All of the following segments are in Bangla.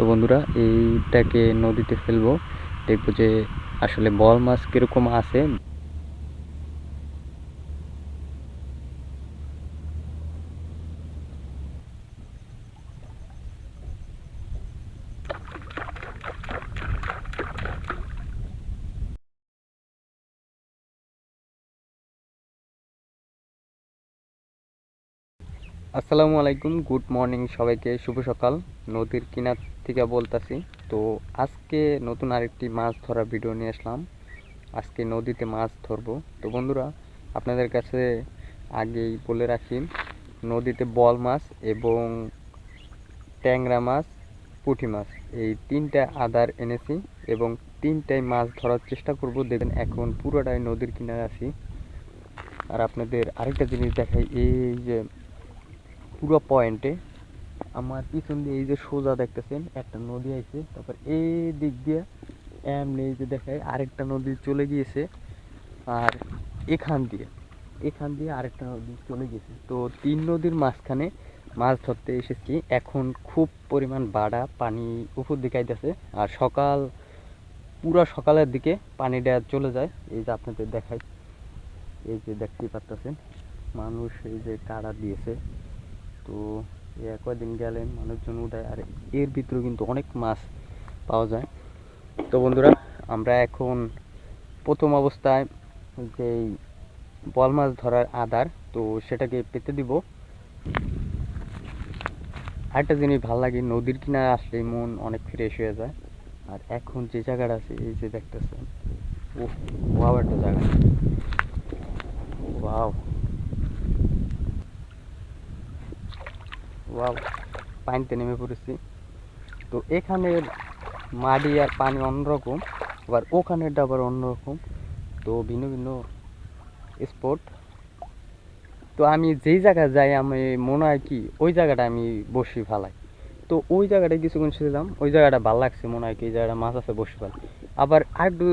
তো বন্ধুরা এইটাকে নদীতে ফেলব। দেখব যে আসলে বল মাছ কীরকম আছে। আসসালামু আলাইকুম, গুড মর্নিং সবাইকে, শুভ সকাল। নদীর কিনার থেকে বলতাছি। তো আজকে নতুন আরেকটি মাছ ধরা ভিডিও নিয়ে আসলাম। আজকে নদীতে মাছ ধরবো। তো বন্ধুরা, আপনাদের কাছে আগেই বলে রাখি, নদীতে বল মাছ এবং ট্যাংরা মাছ, পুঁটি মাছ, এই তিনটা আদার এনেছি এবং তিনটাই মাছ ধরার চেষ্টা করব। দেখবেন এখন পুরোটাই নদীর কিনারে আছি। আর আপনাদের আরেকটা জিনিস দেখাই, এই যে পুরো পয়েন্টে আমার পিছন দিয়ে এই যে সোজা দেখতেছেন, একটা নদী আইছে, তারপর এই দিক দিয়ে এমনি এই যে দেখায় আরেকটা নদী চলে গিয়েছে, আর এখান দিয়ে এখান দিয়ে আরেকটা নদী চলে গেছে তো তিন নদীর মাঝখানে মাছ ধরতে এসেছি, এখন খুব পরিমাণ বাড়া, পানি উপর দিকে আইতেছে, আর সকাল, পুরো সকালের দিকে পানিটা চলে যায়। এই যে আপনাদের দেখাই, এই যে দেখতেই পারতেছেন, মানুষ এই যে কাড়া দিয়েছে। তো এ কয়দিন গেলেন, মানুষজন উঠায়। আর এর ভিতরে কিন্তু অনেক মাছ পাওয়া যায়। তো বন্ধুরা, আমরা এখন প্রথম অবস্থায় যেই বল মাছ ধরার আদার তো সেটাকে পেতে দিব। আরেকটা জিনিস ভালো লাগে, নদীর কিনারে আসলে মন অনেক ফ্রেশ হয়ে যায়। আর এখন যে জায়গাটা আছে, এই যে দেখতেছেন ও একটা জায়গা। ওয়াও ওয়াও, পানিতে নেমে পড়েছি। তো এখানের মাটি আর পানি অন্যরকম, আবার ওখানেরটা আবার অন্যরকম। তো ভিন্ন ভিন্ন স্পট তো আমি যেই জায়গায় যাই, আমি মনে হয় কি, ওই জায়গাটা আমি বসি ফালাই। তো ওই জায়গাটায় কিছুক্ষণ ছিলাম ওই জায়গাটা ভালো লাগছে, মনে হয় কি, এই জায়গাটা মাছ আছে, বসি ফেলাই। আবার আরেকটু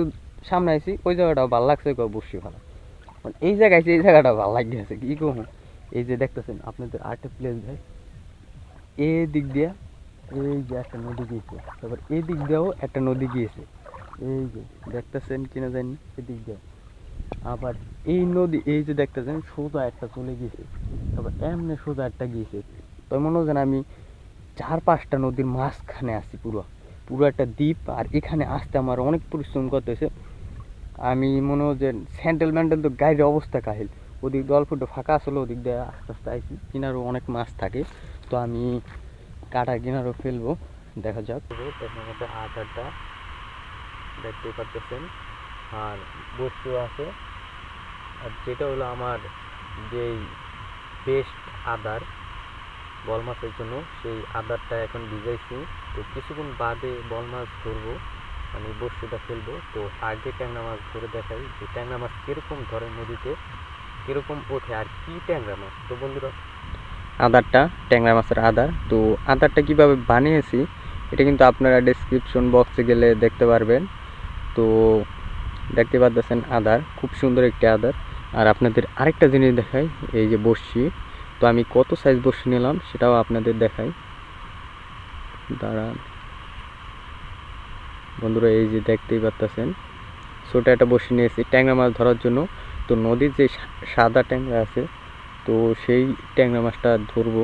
সামনে আইছি, ওই জায়গাটাও ভালো লাগছে বসি ফেলাই। এই জায়গায় এই জায়গাটা ভালো লাগিয়েছে, কি কম? এই যে দেখতেছেন, আপনাদের আরেকটা প্লেস দেয় এই দিক দিয়ে, এই যে একটা নদী গিয়েছে। তারপর এই দিক দিয়েও একটা নদী গিয়েছে। এই যে দেখতেছেন কিনা জানি এদিক দিয়ে আবার এই নদী, এই যে দেখতেছেন, সোজা একটা চলে গিয়েছে। তারপর এমনি সোজা একটা গিয়েছে। তো মনে হয় আমি চার পাঁচটা নদীর মাঝখানে আছি পুরো। পুরো একটা দ্বীপ, আর এখানে আসতে আমার অনেক পরিশ্রম করতে হয়েছে আমি মনে হয় যে স্যান্ডেল ম্যান্ডেল তো গাড়ির অবস্থা কাহিল। ওদিক দিয়ে অল্প একটু ফাঁকা আসলে ওদিক দিয়ে আস্তে আস্তে আইসি কিনারও অনেক মাছ থাকে, তো আমি কাটা কিনারও ফেলব, দেখা যাক। এখানে মধ্যে আটারটা দেখতেই পাচ্ছেন আর বস্তু আছে, আর যেটা হলো আমার যেই বেস্ট আদার, বল মাছের জন্য, সেই আদারটা এখন ভিজাইছি। তো কিছুক্ষণ বাদে বল মাছ ধরবো মানে বস্তুটা ফেলব। তো আগে ট্যাংরা মাছ ধরে দেখাই, যে ট্যাংরা মাছ কীরকম ধরে নদীতে কীরকম ওঠে আর কি ট্যাংরা মাছ? তো বন্ধুরা, আদারটা, ট্যাংরা মাছের আদার। তো আদারটা কীভাবে বানিয়েছি, এটা কিন্তু আপনারা ডেসক্রিপশন বক্সে গেলে দেখতে পারবেন। তো দেখতে পাচ্ছেন আদার, খুব সুন্দর একটি আদার। আর আপনাদের আরেকটা জিনিস দেখাই, এই যে বসছি তো আমি কত সাইজ বসি নিলাম সেটাও আপনাদের দেখাই। দাঁড়ান। বন্ধুরা, এই যে দেখতেই পাচ্ছেন ছোটো একটা বসি নিয়েছি, ট্যাংরা মাছ ধরার জন্য। তো নদীর যে সাদা ট্যাংরা আছে তো সেই ট্যাংরা মাছটা ধরবো।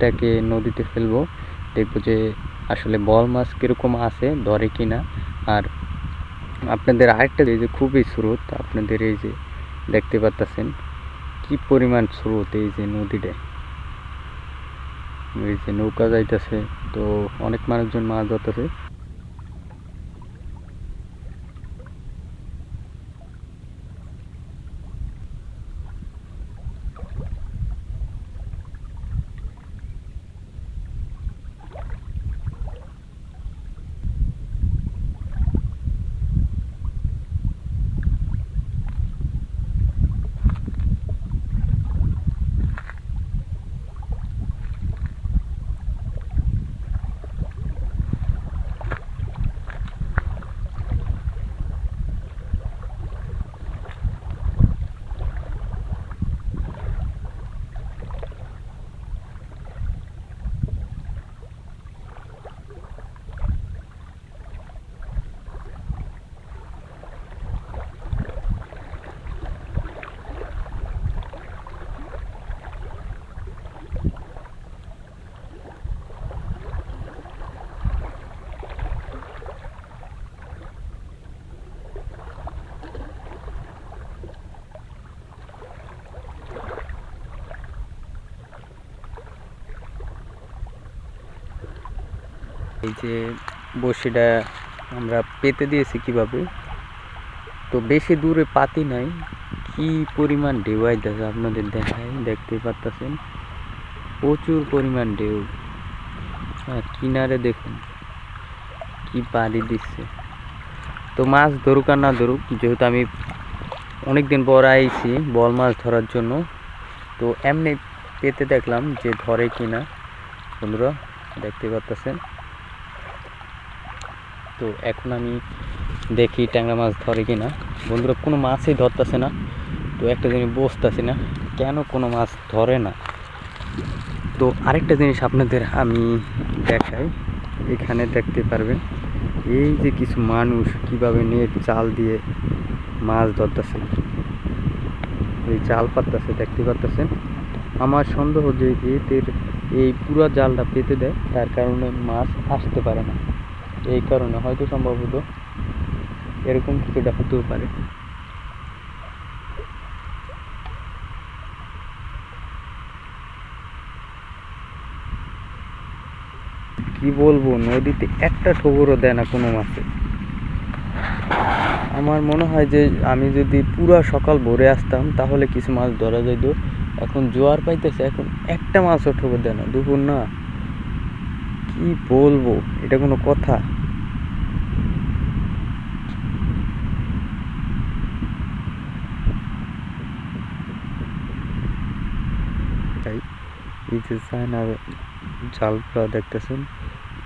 নেটটাকে নদীতে ফেলব। দেখব যে আসলে বল মাছ কীরকম আছে, ধরে কি না আর আপনাদের আরেকটা এই যে খুবই স্রোত, আপনাদের এই যে দেখতে পাচ্ছেন কি পরিমাণ স্রোত এই যে নদীতে এই যে নৌকা যাইতেছে, তো অনেক মানুষজন মাছ ধরতেছে। এই যে বড়শিটা আমরা পেতে দিয়েছি কীভাবে? তো বেশি দূরে পাতি নাই। কি পরিমাণ ঢেউ আইতেছে আপনাদের দেখায় দেখতেই পারতেছেন? প্রচুর পরিমাণ ঢেউ। আর কিনারে দেখুন কি পাড়ি দিচ্ছে। তো মাছ ধরুক আর না ধরুক, যেহেতু আমি অনেকদিন পর আইছি বল মাছ ধরার জন্য, তো এমনি পেতে দেখলাম যে ধরে কিনা। বন্ধুরা, দেখতে পাচ্ছেন তো এখন আমি দেখি ট্যাংরা মাছ ধরে কি না বন্ধুরা, কোনো মাছই ধরতেছে না। তো একটা জিনিস বসতেছি না, কেন কোনো মাছ ধরে না? তো আরেকটা জিনিস আপনাদের আমি দেখাই, এখানে দেখতে পারবেন। এই যে কিছু মানুষ কীভাবে নেট জাল দিয়ে মাছ ধরতেছে। এই জাল পাততেছে দেখতে পারতেছেন? আমার সন্দেহ যে এদের এই পুরো জালটা পেতে দেয়, তার কারণে মাছ আসতে পারে না। এই কারণে হয়তো সম্ভবত এরকম কিছুটা হতেও পারে। কি বলব, নদীতে একটা ঠোকরও দেয় না কোনো মাছে। আমার মনে হয় যে আমি যদি পুরা সকাল ভোরে আসতাম, তাহলে কিছু মাছ ধরা যেত এখন জোয়ার পাইতেছে, এখন একটা মাছও ঠোকর দেয় না। দুপুর না। কি বলব? এটা কোনো কথা। এই যে চায়নার জালগুলো দেখতেছেন,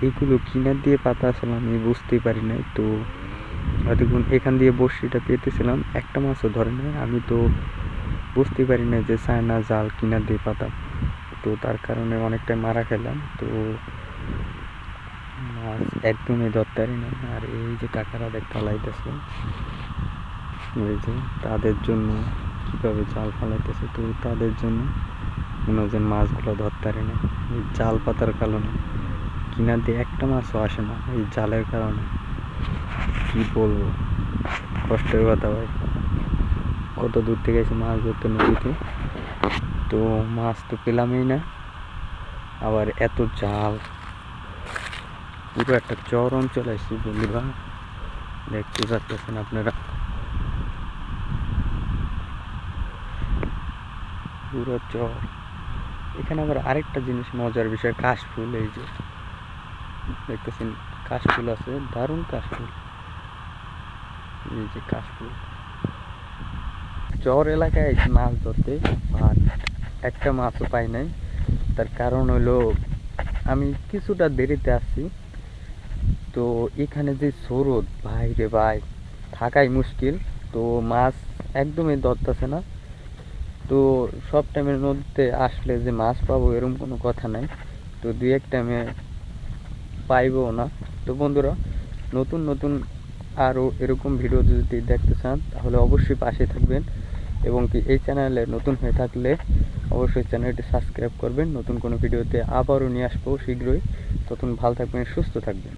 এগুলো কিনার দিয়ে পাতা আসলে আমি বুঝতেই পারি নাই। তো দেখুন এখান দিয়ে বড়শিটা পেতেছিলাম, একটা মাছও ধরে নাই, আমি তো বুঝতেই পারি না যে চায়না জাল কিনার দিয়ে পাতা। তো তার কারণে অনেকটা মারা খেলাম। তো মাছ একদমই ধরতে পারি না। আর এই যে কাকারা দেখ ফালাইতেছে এই যে তাদের জন্য কীভাবে জাল ফালাইতেছে তো তাদের জন্য মনে হয় যে মাছগুলো ধরতে পারে না। এই জাল পাতার কারণে কিনা দিয়ে একটা মাছও আসে না এই জালের কারণে। কি বলব? কষ্টের কথা ভাই। কত দূর থেকে এসে মাছ ধরতে নদীতে? তো মাছ তো পেলামই না। আবার এত জাল। পুরো একটা চর অঞ্চল আসছি বন্ধুরা দেখতে পাচ্ছেন আপনারা। পুরো চর এখানে আবার আরেকটা জিনিস মজার বিষয়, কাশফুল, এই যে। দেখতেছেন, কাশফুল আছে, দারুণ কাশফুল। এই যে কাশফুল। চর এলাকায় মাছ ধরতে, আর একটা মাছও পাই নাই। তার কারণ হলো, আমি কিছুটা দেরিতে আসছি। তো এখানে যে স্রোত, ভাই রে ভাই, থাকাই মুশকিল। তো মাছ একদমই ধরতেছে না। তো সব টাইমের নদীতে আসলে যে মাছ পাবো এরকম কোনো কথা নাই। তো দুই এক টাইমে পাইবো না। তো বন্ধুরা, নতুন নতুন আরও এরকম ভিডিও যদি দেখতে চান, তাহলে অবশ্যই পাশে থাকবেন এবং কি এই চ্যানেলে নতুন হয়ে থাকলে অবশ্যই চ্যানেলটি সাবস্ক্রাইব করবেন। নতুন কোনো ভিডিওতে আবারও নিয়ে আসব শীঘ্রই। তখন ভালো থাকবেন, সুস্থ থাকবেন।